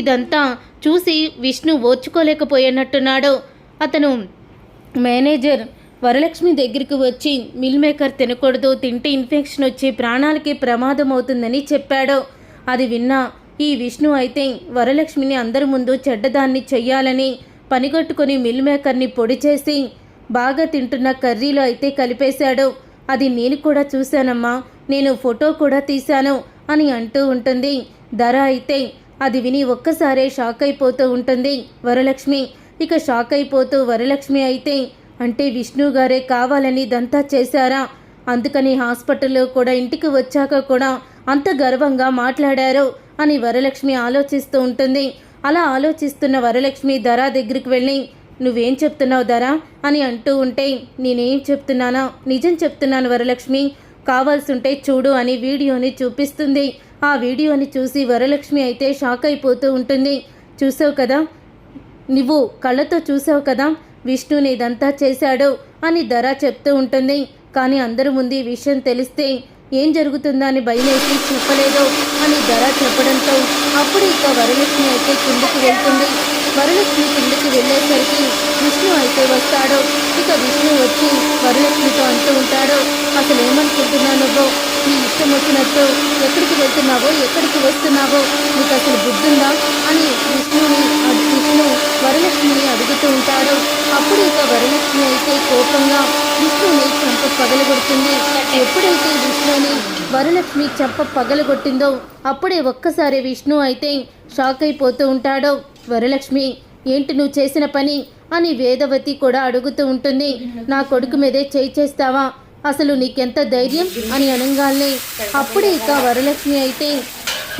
ఇదంతా చూసి విష్ణు ఓర్చుకోలేకపోయినట్టున్నాడు. అతను మేనేజర్ వరలక్ష్మి దగ్గరికి వచ్చి మిల్ మేకర్ తినకూడదు తింటే ఇన్ఫెక్షన్ వచ్చి ప్రాణాలకి ప్రమాదం అవుతుందని చెప్పాడు. అది విన్నా ఈ విష్ణు అయితే వరలక్ష్మిని అందరి ముందు చెడ్డదాన్ని చెయ్యాలని పనిగట్టుకొని మిల్ మేకర్ని పొడి చేసి బాగా తింటున్న కర్రీలో అయితే కలిపేశాడు. అది నేను కూడా చూశానమ్మా నేను ఫోటో కూడా తీశాను అని అంటూ ఉంటుంది. ధర అయితే అది విని ఒక్కసారే షాక్ అయిపోతూ ఉంటుంది. వరలక్ష్మి ఇక షాక్ అయిపోతూ వరలక్ష్మి అయితే అంటే విష్ణు గారే కావాలని ఇదంతా చేశారా? అందుకని హాస్పిటల్లో కూడా ఇంటికి వచ్చాక కూడా అంత గర్వంగా మాట్లాడారు అని వరలక్ష్మి ఆలోచిస్తూ ఉంటుంది. అలా ఆలోచిస్తున్న వరలక్ష్మి ధర దగ్గరికి వెళ్ళి నువ్వేం చెప్తున్నావు ధర? అని అంటూ ఉంటే నేనేం చెప్తున్నానా? నిజం చెప్తున్నాను వరలక్ష్మి. కావాల్సుంటే చూడు అని వీడియోని చూపిస్తుంది. ఆ వీడియోని చూసి వరలక్ష్మి అయితే షాక్ అయిపోతూ ఉంటుంది. చూసావు కదా? నువ్వు కళ్ళతో చూసావు కదా? విష్ణుని ఇదంతా చేశాడు అని ధర చెప్తూ ఉంటుంది. కానీ అందరి ముందు ఈ విషయం తెలిస్తే ఏం జరుగుతుందని అని భయమేసి చెప్పలేదు అని ధర చెప్పడంతో అప్పుడు ఇక వరలక్ష్మి అయితే కిందకి వెళ్తుంది. వరలక్ష్మి కిందకి వెళ్ళేసరికి విష్ణు అయితే వస్తాడు. ఇక విష్ణు వచ్చి వరలక్ష్మితో అంటూ ఉంటాడు అసలు ఏమనుకుంటున్నావు నువ్వు? నీ ఇష్టం వచ్చినట్టు ఎక్కడికి వెళ్తున్నావో ఎక్కడికి వస్తున్నావో నీకు అసలు బుద్ధుందా అని విష్ణుని అడు- విష్ణు వరలక్ష్మిని అడుగుతూ ఉంటాడు. అప్పుడు ఇక వరలక్ష్మి అయితే కోపంగా విష్ణుని చంప పగలగొడుతుంది. ఎప్పుడైతే విష్ణుని వరలక్ష్మి చంప పగలగొట్టిందో అప్పుడే ఒక్కసారి విష్ణు అయితే షాక్ అయిపోతూ ఉంటాడు. వరలక్ష్మి ఏంటి నువ్వు చేసిన పని? అని వేదవతి కూడా అడుగుతూ ఉంటుంది. నా కొడుకు మీదే చేయి చేస్తావా? అసలు నీకెంత ధైర్యం అని అనగానే అప్పుడే ఇక వరలక్ష్మి అయితే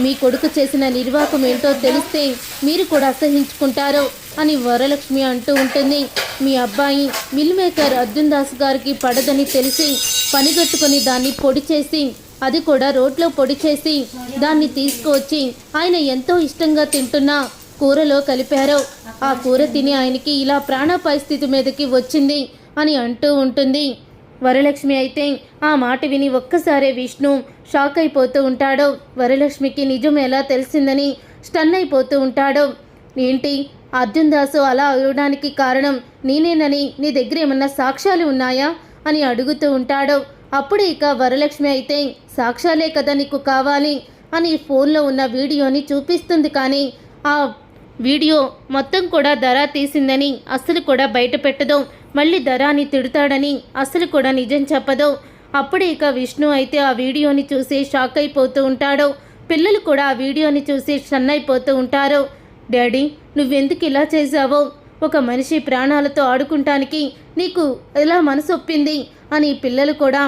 మీ కొడుకు చేసిన నిర్వాకం ఏంటో తెలిస్తే మీరు కూడా అసహించుకుంటారు అని వరలక్ష్మి అంటూ ఉంటుంది. మీ అబ్బాయి మిల్ మేకర్ అర్జున్ దాస్ గారికి పడదని తెలిసి పనిగట్టుకొని దాన్ని పొడి చేసి అది కూడా రోడ్లో పొడి చేసి దాన్ని తీసుకువచ్చి ఆయన ఎంతో ఇష్టంగా తింటున్న కూరలో కలిపారు ఆ కూర తిని ఆయనకి ఇలా ప్రాణ పరిస్థితి మీదకి వచ్చింది అని అంటూ ఉంటుంది. వరలక్ష్మి అయితే ఆ మాట విని ఒక్కసారే విష్ణు షాక్ అయిపోతూ ఉంటాడు. వరలక్ష్మికి నిజం ఎలా తెలిసిందని స్టన్ అయిపోతూ ఉంటాడు. ఏంటి? అర్జున్ దాసు అలా అవడానికి కారణం నేనేనని నీ దగ్గర ఏమన్నా సాక్ష్యాలు ఉన్నాయా? అని అడుగుతూ ఉంటాడు. అప్పుడు ఇక వరలక్ష్మి అయితే సాక్ష్యాలే కదా నీకు కావాలి అని ఫోన్లో ఉన్న వీడియోని చూపిస్తుంది కానీ ఆ వీడియో మొత్తం కూడా ధర తీసిందని అస్సలు కూడా బయట పెట్టదు. మళ్ళీ ధరాని తిడతాడని అస్సలు కూడా నిజం చెప్పదు. అప్పుడే ఇక విష్ణు అయితే ఆ వీడియోని చూసి షాక్ అయిపోతూ ఉంటాడు. పిల్లలు కూడా ఆ వీడియోని చూసి షన్ అయిపోతూ ఉంటారు. డాడీ నువ్వెందుకు ఇలా చేశావో? ఒక మనిషి ప్రాణాలతో ఆడుకుంటానికి నీకు ఎలా మనసు ఒప్పింది? అని పిల్లలు కూడా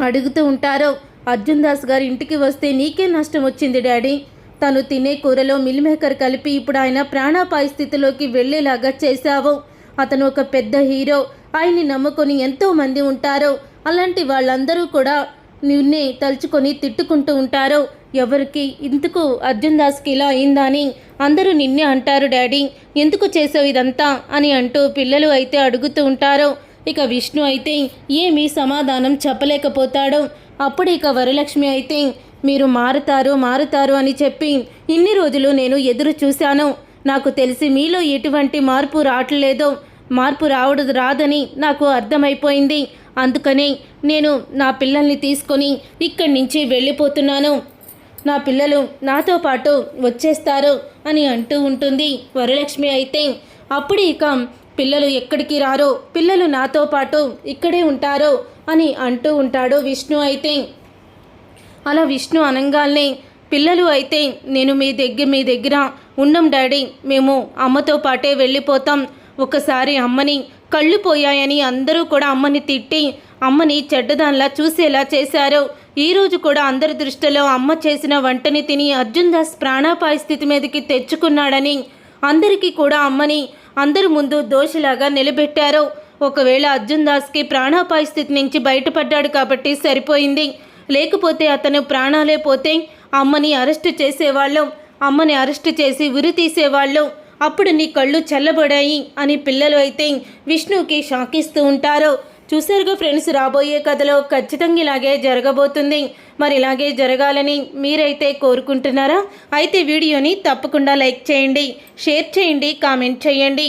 అడుగుతూ ఉంటారు. అర్జున్ దాస్ గారి ఇంటికి వస్తే నీకే నష్టం వచ్చింది డాడీ. తను తినే కూరలో మిల్ మేకర్ కలిపి ఇప్పుడు ఆయన ప్రాణాపాయ స్థితిలోకి వెళ్ళేలాగా చేశావు. అతను ఒక పెద్ద హీరో. ఆయన్ని నమ్ముకొని ఎంతో మంది ఉంటారు. అలాంటి వాళ్ళందరూ కూడా నిన్నే తలుచుకొని తిట్టుకుంటూ ఉంటారు. ఎవరికి? ఇందుకు అర్జున్ దాస్కి ఇలా అయిందా అని అందరూ నిన్నే అంటారు డాడీ. ఎందుకు చేసావు ఇదంతా? అని అంటూ పిల్లలు అయితే అడుగుతూ ఉంటారు. ఇక విష్ణు అయితే ఏమీ సమాధానం చెప్పలేకపోతాడు. అప్పుడు ఇక వరలక్ష్మి అయితే మీరు మారుతారు మారుతారు అని చెప్పి ఇన్ని రోజులు నేను ఎదురు చూశాను. నాకు తెలిసి మీలో ఎటువంటి మార్పు రావట్లేదో మార్పు రావడం రాదని నాకు అర్థమైపోయింది. అందుకనే నేను నా పిల్లల్ని తీసుకొని ఇక్కడి నుంచి వెళ్ళిపోతున్నాను. నా పిల్లలు నాతో పాటు వచ్చేస్తారు అని అంటూ ఉంటుంది వరలక్ష్మి అయితే. అప్పుడు ఇక పిల్లలు ఎక్కడికి రారో పిల్లలు నాతో పాటు ఇక్కడే ఉంటారో అని అంటూ ఉంటాడు విష్ణు అయితే. అలా విష్ణు అనంగాల్నే పిల్లలు అయితే నేను మీ దగ్గర మీ దగ్గర ఉండం డాడీ మేము అమ్మతో పాటే వెళ్ళిపోతాం. ఒకసారి అమ్మని కళ్ళు పోయాయని అందరూ కూడా అమ్మని తిట్టి అమ్మని చెడ్డదాన్లా చూసేలా చేశారు. ఈరోజు కూడా అందరి దృష్టిలో అమ్మ చేసిన వంటని తిని అర్జున్ దాస్ ప్రాణాపాయ స్థితి మీదకి తెచ్చుకున్నాడని అందరికీ కూడా అమ్మని అందరి ముందు దోషిలాగా నిలబెట్టారు. ఒకవేళ అర్జున్ దాస్కి ప్రాణాపాయ స్థితి నుంచి బయటపడ్డాడు కాబట్టి సరిపోయింది. లేకపోతే అతను ప్రాణాలే పోతే అమ్మని అరెస్టు చేసేవాళ్ళం. అమ్మని అరెస్టు చేసి ఉరి తీసేవాళ్ళు. అప్పుడు నీ కళ్ళు చల్లబడాయి అని పిల్లలు అయితే విష్ణుకి షాకిస్తూ ఉంటారు. చూసారుగా ఫ్రెండ్స్ రాబోయే కథలో ఖచ్చితంగా ఇలాగే జరగబోతుంది. మరి ఇలాగే జరగాలని మీరైతే కోరుకుంటున్నారా? అయితే వీడియోని తప్పకుండా లైక్ చేయండి షేర్ చేయండి కామెంట్ చేయండి.